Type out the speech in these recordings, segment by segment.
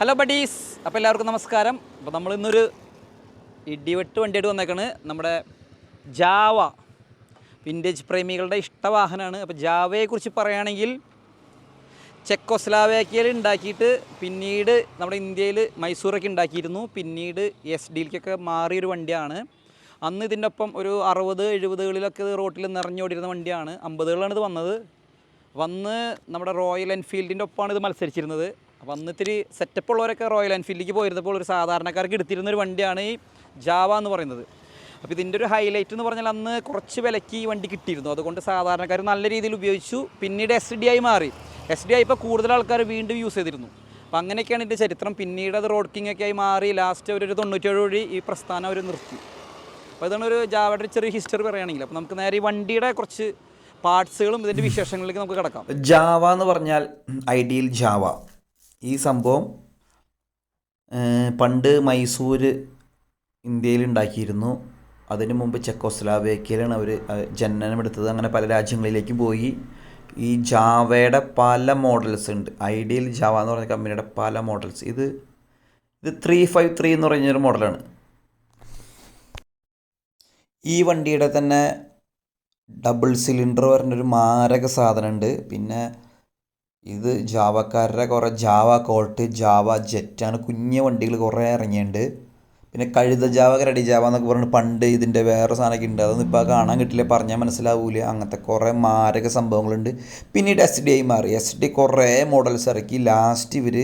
Hello buddies അപ്പോൾ എല്ലാവർക്കും നമസ്കാരം. അപ്പോൾ നമ്മൾ ഇന്നൊരു ഇടിവെട്ട് വണ്ടിയായിട്ട് വന്നേക്കാണ്. നമ്മുടെ ജാവ വിന്റേജ് പ്രേമികളുടെ ഇഷ്ടവാഹനമാണ് അപ്പോൾ ജാവയെക്കുറിച്ച് പറയുകയാണെങ്കിൽ ചെക്കോസ്ലാവേക്കയിൽ ഉണ്ടാക്കിയിട്ട് പിന്നീട് നമ്മുടെ ഇന്ത്യയിൽ മൈസൂറൊക്കെ ഉണ്ടാക്കിയിരുന്നു. പിന്നീട് എസ് ഡിയിലേക്കൊക്കെ മാറിയൊരു വണ്ടിയാണ്. അന്ന് ഇതിന്റെ ഒപ്പം ഒരു അറുപത് എഴുപതുകളിലൊക്കെ റോട്ടിൽ നിറഞ്ഞോടിയിരുന്ന വണ്ടിയാണ്. അമ്പതുകളാണ് ഇത് വന്നത്. വന്ന് നമ്മുടെ റോയൽ എൻഫീൽഡിന്റെ ഒപ്പമാണ് ഇത് മത്സരിച്ചിരുന്നത്. അപ്പോൾ അന്ന് ഇത്തിരി സെറ്റപ്പ് ഉള്ളവരൊക്കെ റോയൽ എൻഫീൽഡിലേക്ക് പോയിരുന്നപ്പോൾ ഒരു സാധാരണക്കാർക്ക് എടുത്തിരുന്ന ഒരു വണ്ടിയാണ് ഈ ജാവ എന്ന് പറയുന്നത്. അപ്പോൾ ഇതിന്റെ ഒരു ഹൈലൈറ്റ് എന്ന് പറഞ്ഞാൽ അന്ന് കുറച്ച് വിലയ്ക്ക് ഈ വണ്ടി കിട്ടിയിരുന്നു. അതുകൊണ്ട് സാധാരണക്കാർ നല്ല രീതിയിൽ ഉപയോഗിച്ചു. പിന്നീട് എസ് ഡി ആയി മാറി. എസ് ഡി ആയി ഇപ്പോൾ കൂടുതൽ ആൾക്കാർ വീണ്ടും യൂസ് ചെയ്തിരുന്നു. അപ്പോൾ അങ്ങനെയൊക്കെയാണ് ഇതിന്റെ ചരിത്രം. പിന്നീട് അത് റോഡ് കിങ് ഒക്കെ ആയി മാറി. ലാസ്റ്റ് ഒരു തൊണ്ണൂറ്റേഴ് വഴി ഈ പ്രസ്ഥാനം അവർ നിർത്തി. അപ്പോൾ ഇതാണ് ഒരു ജാവയുടെ ചെറിയ ഹിസ്റ്ററി പറയുകയാണെങ്കിൽ. അപ്പോൾ നമുക്ക് നേരെ ഈ വണ്ടിയുടെ കുറച്ച് പാർട്സുകളും ഇതിന്റെ വിശേഷങ്ങളിലേക്ക് നമുക്ക് കിടക്കാം. ജാവ എന്ന് പറഞ്ഞാൽ ഐഡിയൽ ജാവ ഈ സംഭവം പണ്ട് മൈസൂർ ഇന്ത്യയിൽ ഉണ്ടാക്കിയിരുന്നു. അതിനു മുമ്പ് ചെക്കോസ്ലാവേക്കിയയിലാണ് അവർ ജനനമെടുത്തത്. അങ്ങനെ പല രാജ്യങ്ങളിലേക്ക് പോയി. ഈ ജാവയുടെ പല മോഡൽസ് ഉണ്ട്. ഐഡിയൽ ജാവ എന്ന് പറഞ്ഞ കമ്പനിയുടെ പല മോഡൽസ്. ഇത് ഇത് ത്രീ ഫൈവ് ത്രീ എന്ന് പറഞ്ഞൊരു മോഡലാണ്. ഈ വണ്ടിയുടെ തന്നെ ഡബിൾ സിലിണ്ടർ പറഞ്ഞൊരു മാരക സാധനമുണ്ട്. പിന്നെ ഇത് ജാവക്കാരുടെ കുറേ ജാവ കോൾട്ട് ജാവ ജെറ്റാണ് കുഞ്ഞു വണ്ടികൾ കുറേ ഇറങ്ങിയിട്ടുണ്ട്. പിന്നെ കഴുത ജാവ കരടി ജാവ എന്നൊക്കെ പറഞ്ഞിട്ട് പണ്ട് ഇതിന്റെ വേറെ സാധനമൊക്കെ ഉണ്ട്. അതൊന്നും ഇപ്പോൾ കാണാൻ കിട്ടില്ല പറഞ്ഞാൽ മനസ്സിലാവൂല. അങ്ങനത്തെ കുറേ മാരക സംഭവങ്ങളുണ്ട്. പിന്നീട് എസ് ഡി ഐ മാറി. എസ് ഡി കുറേ മോഡൽസ് ഇറക്കി. ലാസ്റ്റ് ഇവർ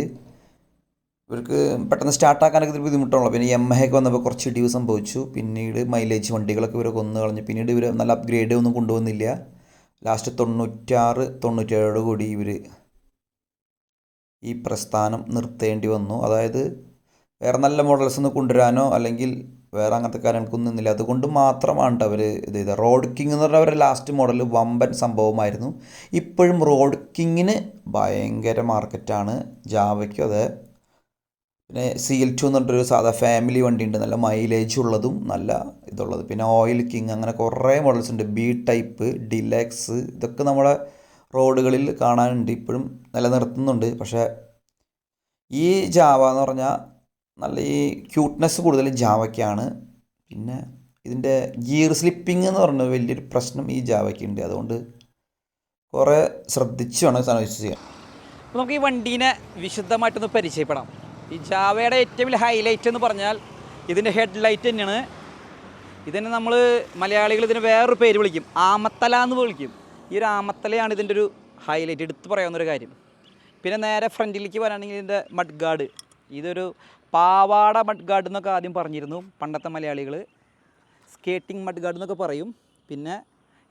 ഇവർക്ക് പെട്ടെന്ന് സ്റ്റാർട്ടാക്കാനൊക്കെ ഇത്തിരി ബുദ്ധിമുട്ടുള്ളൂ പിന്നെ എം ഒക്കെ വന്നപ്പോൾ കുറച്ച് ഇടിവ് സംഭവിച്ചു. പിന്നീട് മൈലേജ് വണ്ടികളൊക്കെ ഇവരെ കൊന്നു കളഞ്ഞു. പിന്നീട് ഇവർ നല്ല അപ്ഗ്രേഡ് ഒന്നും കൊണ്ടുവന്നില്ല. ലാസ്റ്റ് തൊണ്ണൂറ്റാറ് തൊണ്ണൂറ്റേഴോട് കൂടി ഇവർ ഈ പ്രസ്ഥാനം നിർത്തേണ്ടി വന്നു. അതായത് വേറെ നല്ല മോഡൽസ് ഒന്നും കൊണ്ടുവരാനോ അല്ലെങ്കിൽ വേറെ അങ്ങനത്തെ കാര്യങ്ങൾക്കൊന്നും നിന്നില്ല. അതുകൊണ്ട് മാത്രമാണ് അവർ ഇത് ചെയ്തത്. റോഡ് കിങ് എന്ന് പറഞ്ഞ അവരുടെ ലാസ്റ്റ് മോഡൽ വമ്പൻ സംഭവമായിരുന്നു. ഇപ്പോഴും റോഡ് കിങ്ങിന് ഭയങ്കര മാർക്കറ്റാണ് ജാവയ്ക്കും അതെ. പിന്നെ സി എൽ ടു എന്ന് പറഞ്ഞൊരു സാധാ ഫാമിലി വണ്ടിയുണ്ട്. നല്ല മൈലേജ് ഉള്ളതും നല്ല ഇതുള്ളത്. പിന്നെ ഓയിൽ കിങ് അങ്ങനെ കുറേ മോഡൽസ് ഉണ്ട്. ബി ടൈപ്പ് ഡിലക്സ് ഇതൊക്കെ നമ്മുടെ റോഡുകളിൽ കാണാനുണ്ട് ഇപ്പോഴും നിലനിർത്തുന്നുണ്ട്. പക്ഷേ ഈ ജാവ എന്ന് പറഞ്ഞാൽ നല്ല ഈ ക്യൂട്ട്നെസ് കൂടുതൽ ജാവയ്ക്കാണ് പിന്നെ ഇതിന്റെ ഗിയർ സ്ലിപ്പിംഗ് എന്ന് പറഞ്ഞ വലിയൊരു പ്രശ്നം ഈ ജാവയ്ക്ക് ഉണ്ട് അതുകൊണ്ട് കുറേ ശ്രദ്ധിച്ച് വേണം സാധനം അപ്പോൾ നമുക്ക് ഈ വണ്ടീനെ വിശദമായിട്ടൊന്ന് പരിചയപ്പെടാം. ഈ ജാവയുടെ ഏറ്റവും വലിയ ഹൈലൈറ്റ് എന്ന് പറഞ്ഞാൽ ഇതിന്റെ ഹെഡ് ലൈറ്റ് തന്നെയാണ്. ഇതിനെ നമ്മൾ മലയാളികൾ ഇതിന് വേറൊരു പേര് വിളിക്കും. ആമത്തല എന്ന് വിളിക്കും. ഈ ഒരു ആമത്തലയാണ് ഇതിന്റെ ഒരു ഹൈലൈറ്റ് എടുത്തു പറയാവുന്നൊരു കാര്യം. പിന്നെ നേരെ ഫ്രണ്ടിലേക്ക് വരാണെങ്കിൽ ഇതിന്റെ മഡ് ഗാർഡ് ഇതൊരു പാവാട മഡ് ഗാർഡ് എന്നൊക്കെ ആദ്യം പറഞ്ഞിരുന്നു പണ്ടത്തെ മലയാളികൾ. സ്കേറ്റിംഗ് മഡ് ഗാർഡ് എന്നൊക്കെ പറയും. പിന്നെ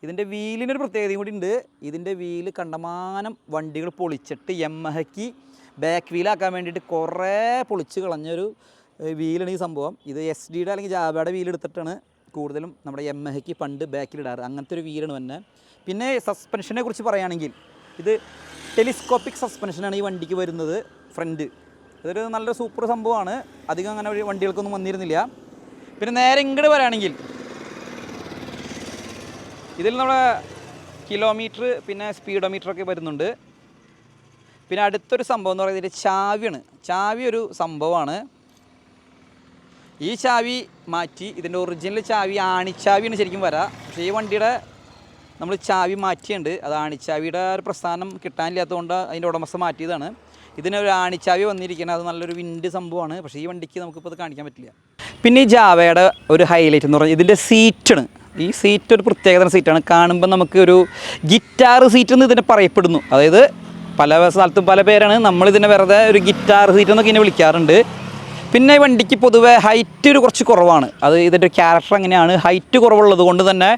ഇതിന്റെ വീലിനൊരു പ്രത്യേകതയും കൂടി ഉണ്ട്. ഇതിന്റെ വീൽ കണ്ടമാനം വണ്ടികൾ പൊളിച്ചിട്ട് യമഹയ്ക്ക് ബാക്ക് വീലാക്കാൻ വേണ്ടിയിട്ട് കുറേ പൊളിച്ച് കളഞ്ഞൊരു വീലാണ് ഈ സംഭവം. ഇത് എസ് ഡിയുടെ അല്ലെങ്കിൽ ജാവയുടെ വീൽ എടുത്തിട്ടാണ് കൂടുതലും നമ്മുടെ എം എഹയ്ക്ക് പണ്ട് ബാക്കിലിടാറ്. അങ്ങനത്തെ ഒരു വീലാണ് തന്നെ പിന്നെ സസ്പെൻഷനെ കുറിച്ച് പറയുകയാണെങ്കിൽ ഇത് ടെലിസ്കോപ്പിക് സസ്പെൻഷനാണ് ഈ വണ്ടിക്ക് വരുന്നത് ഫ്രണ്ട് അതൊരു നല്ലൊരു സൂപ്പർ സംഭവമാണ്. അധികം അങ്ങനെ ഒരു വണ്ടികൾക്കൊന്നും വന്നിരുന്നില്ല. പിന്നെ നേരെ ഇങ്ങോട്ട് പറയുകയാണെങ്കിൽ ഇതിൽ നമ്മുടെ കിലോമീറ്റർ പിന്നെ സ്പീഡോമീറ്റർ ഒക്കെ വരുന്നുണ്ട്. പിന്നെ അടുത്തൊരു സംഭവം എന്ന് പറയുന്നത് ചാവിയാണ്. ചാവി ഒരു സംഭവമാണ്. ഈ ചാവി മാറ്റി ഇതിന്റെ ഒറിജിനൽ ചാവി ആണിച്ചാവിയാണ് ശരിക്കും വരാം. പക്ഷേ ഈ വണ്ടിയുടെ നമ്മൾ ചാവി മാറ്റിയുണ്ട് അത് ആണിച്ചാവിയുടെ ഒരു പ്രസ്ഥാനം കിട്ടാനില്ലാത്തതുകൊണ്ട് അതിന്റെ ഉടമസ്ഥ മാറ്റിയതാണ്. ഇതിനൊരു ആണിച്ചാവി വന്നിരിക്കുന്നത് അത് നല്ലൊരു വിൻഡ് സംഭവമാണ്. പക്ഷേ ഈ വണ്ടിക്ക് നമുക്കിപ്പോൾ അത് കാണിക്കാൻ പറ്റില്ല. പിന്നെ ഈ ജാവയുടെ ഒരു ഹൈലൈറ്റ് എന്ന് പറഞ്ഞാൽ ഇതിന്റെ സീറ്റാണ് ഈ സീറ്റ് ഒരു പ്രത്യേകത സീറ്റാണ് കാണുമ്പോൾ നമുക്ക് ഒരു ഗിറ്റാർ സീറ്റ് എന്ന് ഇതിനെ പറയപ്പെടുന്നു. അതായത് പല സ്ഥലത്തും പല പേരാണ്. നമ്മളിതിനെ വെറുതെ ഒരു ഗിറ്റാർ സീറ്റ് എന്നൊക്കെ ഇതിനെ വിളിക്കാറുണ്ട്. പിന്നെ ഈ വണ്ടിക്ക് പൊതുവെ ഹൈറ്റ് ഒരു കുറച്ച് കുറവാണ്. അത് ഇതിന്റെ ക്യാരക്ടർ അങ്ങനെയാണ്. ഹൈറ്റ് കുറവുള്ളത് കൊണ്ട് തന്നെ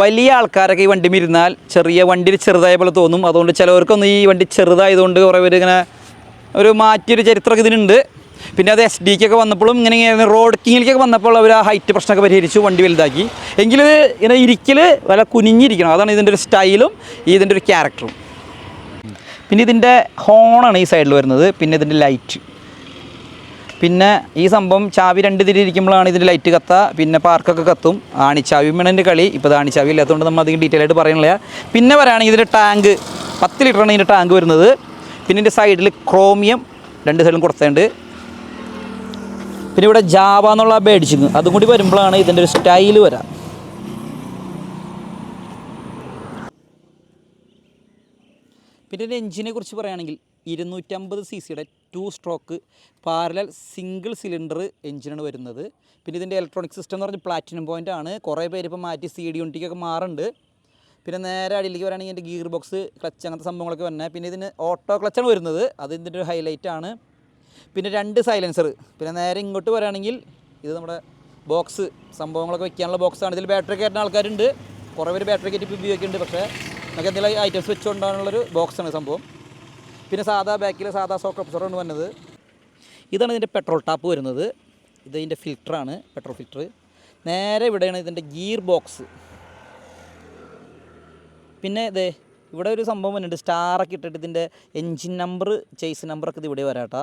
വലിയ ആൾക്കാരൊക്കെ ഈ വണ്ടി മിരുന്നാൽ ചെറിയ വണ്ടിയിൽ ചെറുതായ പോലെ തോന്നും. അതുകൊണ്ട് ചിലവർക്കൊന്നും ഈ വണ്ടി ചെറുതായതുകൊണ്ട് കുറേ പേര് ഇങ്ങനെ ഒരു മാറ്റിയൊരു ചരിത്രമൊക്കെ ഇതിനുണ്ട്. പിന്നെ അത് എസ് ഡിക്കൊക്കെ വന്നപ്പോഴും ഇങ്ങനെ ഇങ്ങനെ റോഡ് കിങ്ങിലേക്കൊക്കെ വന്നപ്പോൾ അവർ ആ ഹൈറ്റ് പ്രശ്നമൊക്കെ പരിഹരിച്ചു വണ്ടി വലുതാക്കി. എങ്കിലും ഇങ്ങനെ ഇരിക്കൽ വല്ല കുനിഞ്ഞിരിക്കണം. അതാണ് ഇതിന്റെ ഒരു സ്റ്റൈലും ഇതിന്റെ ഒരു ക്യാരക്ടറും പിന്നെ ഇതിന്റെ ഹോണാണ് ഈ സൈഡിൽ വരുന്നത്. പിന്നെ ഇതിന്റെ ലൈറ്റ് പിന്നെ ഈ സംഭവം ചാവി രണ്ട് തിരി ഇരിക്കുമ്പോഴാണ് ഇതിന്റെ ലൈറ്റ് കത്താ. പിന്നെ പാർക്കൊക്കെ കത്തും. ആണിച്ചാവി വേണതിന്റെ കളി. ഇപ്പോൾ ആണിച്ചാവി ഇല്ലാത്തതുകൊണ്ട് നമ്മൾ അധികം ഡീറ്റെയിൽ ആയിട്ട് പറയണില്ല പിന്നെ പറയുകയാണെങ്കിൽ ഇതിന്റെ ടാങ്ക് പത്ത് ലിറ്ററാണ് ഇതിന്റെ ടാങ്ക് വരുന്നത്. പിന്നെ ഇതിന്റെ സൈഡിൽ ക്രോമിയം രണ്ട് സൈഡിലും കൊടുത്തേണ്ട്. പിന്നെ ഇവിടെ ജാവ എന്നുള്ള ബേഡിച്ചിങ് അതും കൂടി വരുമ്പോഴാണ് ഇതിന്റെ ഒരു സ്റ്റൈൽ വരാം. പിന്നെ എഞ്ചിനെ കുറിച്ച് പറയുകയാണെങ്കിൽ ഇരുന്നൂറ്റമ്പത് സി സിയുടെ two stroke parallel single cylinder എഞ്ചിനാണ് വരുന്നത്. പിന്നെ ഇതിന്റെ ഇലക്ട്രോണിക് സിസ്റ്റം എന്ന് പറഞ്ഞാൽ പ്ലാറ്റിനം പോയിന്റ് ആണ്. കുറേ പേര് ഇപ്പോൾ മാറ്റി സി ഡി യൂണിറ്റിക്കൊക്കെ മാറുന്നുണ്ട്. പിന്നെ നേരെ അടിയിലേക്ക് വരാണെങ്കിൽ എന്റെ ഗിയർ ബോക്സ് ക്ലച്ച് അങ്ങനത്തെ സംഭവങ്ങളൊക്കെ വരുന്നത് പിന്നെ ഇതിന് ഓട്ടോ ക്ലച്ചാണ് വരുന്നത്. അത് ഇതിന്റെ ഒരു ഹൈലൈറ്റ് ആണ്. പിന്നെ രണ്ട് സൈലൻസർ പിന്നെ നേരെ ഇങ്ങോട്ട് വരാണെങ്കിൽ ഇത് നമ്മുടെ ബോക്സ് സംഭവങ്ങളൊക്കെ വെക്കാനുള്ള ബോക്സാണ് ഇതിൽ ബാറ്ററി കയറ്റുന്ന ആൾക്കാരുണ്ട്. കുറേ പേര് ബാറ്ററി കയറ്റി ഉപയോഗിക്കുന്നുണ്ട്. പക്ഷേ നമുക്ക് എന്തെങ്കിലും ഐറ്റംസ് വെച്ചുകൊണ്ടാണുള്ളൊരു ബോക്സാണ് സംഭവം. പിന്നെ സാധാ ബാക്കിൽ സാധാ സോക്ക് അപ്സറാണ് വന്നത്. ഇതാണ് ഇതിന്റെ പെട്രോൾ ടാപ്പ് വരുന്നത്. ഇത് ഇതിന്റെ ഫിൽറ്ററാണ് പെട്രോൾ ഫിൽറ്റർ നേരെ ഇവിടെയാണ് ഇതിന്റെ ഗിയർ ബോക്സ് പിന്നെ ഇതേ ഇവിടെ ഒരു സംഭവം വരുന്നുണ്ട് സ്റ്റാറൊക്കെ ഇട്ടിട്ട് ഇതിന്റെ എൻജിൻ നമ്പർ ചേസ് നമ്പറൊക്കെ ഇത് ഇവിടെ വരാട്ടാ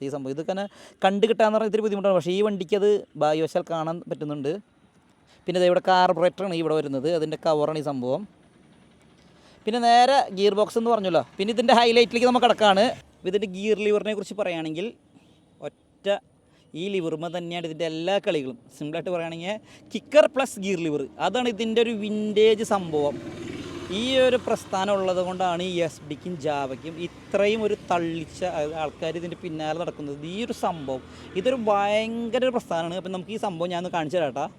ഈ സംഭവം. ഇതൊക്കെ കണ്ട് കിട്ടാന്ന് പറഞ്ഞാൽ ഇത്തിരി ബുദ്ധിമുട്ടാണ്. പക്ഷേ ഈ വണ്ടിക്ക് അത് ഭാഗ്യവശാൽ കാണാൻ പറ്റുന്നുണ്ട്. പിന്നെ ഇവിടെ കാർബറേറ്ററാണ് ഇവിടെ വരുന്നത്. അതിന്റെ കവറാണ് ഈ സംഭവം. പിന്നെ നേരെ ഗിയർ ബോക്സ് എന്ന് പറഞ്ഞല്ലോ. പിന്നെ ഇതിന്റെ ഹൈലൈറ്റിലേക്ക് നമുക്ക് കിടക്കാണ്. ഇതിന്റെ ഗിയർ ലിവറിനെ കുറിച്ച് പറയുകയാണെങ്കിൽ ഒറ്റ ഈ ലിവറുമ്പോൾ തന്നെയാണ് ഇതിന്റെ എല്ലാ കളികളും. സിമ്പിളായിട്ട് പറയുകയാണെങ്കിൽ കിക്കർ പ്ലസ് ഗിയർ ലിവർ അതാണ് ഇതിന്റെ ഒരു വിന്റേജ് സംഭവം. ഈ ഒരു പ്രസ്ഥാനം ഉള്ളത് കൊണ്ടാണ് ഈ എസ് ഡിക്കും ജാവയ്ക്കും ഇത്രയും ഒരു തള്ളിച്ച ആൾക്കാർ ഇതിന്റെ പിന്നാലെ നടക്കുന്നത്. ഈ ഒരു സംഭവം. ഇതൊരു ഭയങ്കര ഒരു പ്രസ്ഥാനമാണ്. അപ്പം നമുക്ക് ഈ സംഭവം ഞാൻ കാണിച്ചു തരാം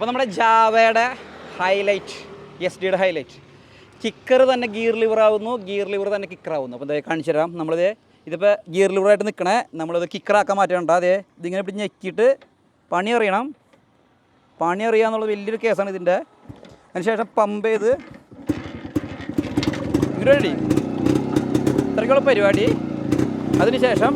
അപ്പോൾ നമ്മുടെ ജാവയുടെ ഹൈലൈറ്റ് എസ് ഡിയുടെ ഹൈലൈറ്റ് കിക്കർ തന്നെ ഗിയർ ലിവർ ആവുന്നു ഗിയർ ലിവർ തന്നെ കിക്കർ ആവുന്നു. അപ്പോൾ ഇതേ കാണിച്ചു തരാം. നമ്മളിത് ഇതിപ്പോൾ ഗിയർ ലിവറായിട്ട് നിൽക്കണേ നമ്മളിത് കിക്കറാക്കാൻ മാറ്റണ്ട അതെ ഇതിങ്ങനെ പിടിച്ച് ഞെക്കിയിട്ട് പണി അറിയണം. പണി അറിയുക എന്നുള്ളത് വലിയൊരു കേസാണ് ഇതിന്റെ അതിനുശേഷം പമ്പ് ചെയ്ത് ഇങ്ങോട്ട് ഇത്രയ്ക്കുള്ള പരിപാടി. അതിനുശേഷം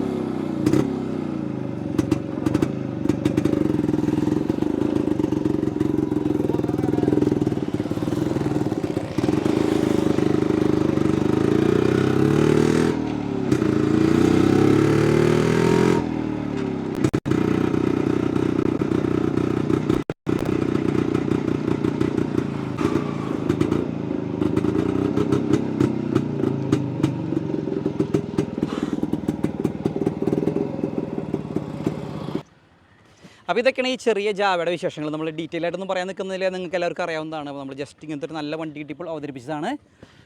അപ്പോൾ ഇതൊക്കെയാണ് ഈ ചെറിയ ജാവയുടെ വിശേഷങ്ങൾ. നമ്മൾ ഡീറ്റെയിൽ ആയിട്ടൊന്നും പറയാൻ നിൽക്കുന്നില്ല. നിങ്ങൾക്ക് എല്ലാവർക്കും അറിയാവുന്നതാണ്. അപ്പോൾ നമ്മൾ ജസ്റ്റ് ഇങ്ങനത്തെ ഒരു നല്ല വണ്ടി കിട്ടിയപ്പോൾ അവതരിപ്പിച്ചതാണ്.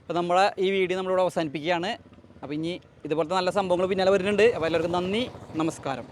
അപ്പോൾ നമ്മളെ ഈ വീഡിയോ നമ്മളിവിടെ അവസാനിപ്പിക്കുകയാണ്. അപ്പോൾ ഇനി ഇതുപോലത്തെ നല്ല സംഭവങ്ങൾ പിന്നാലെ വരുന്നുണ്ട്. അപ്പോൾ എല്ലാവർക്കും നന്ദി. നമസ്കാരം.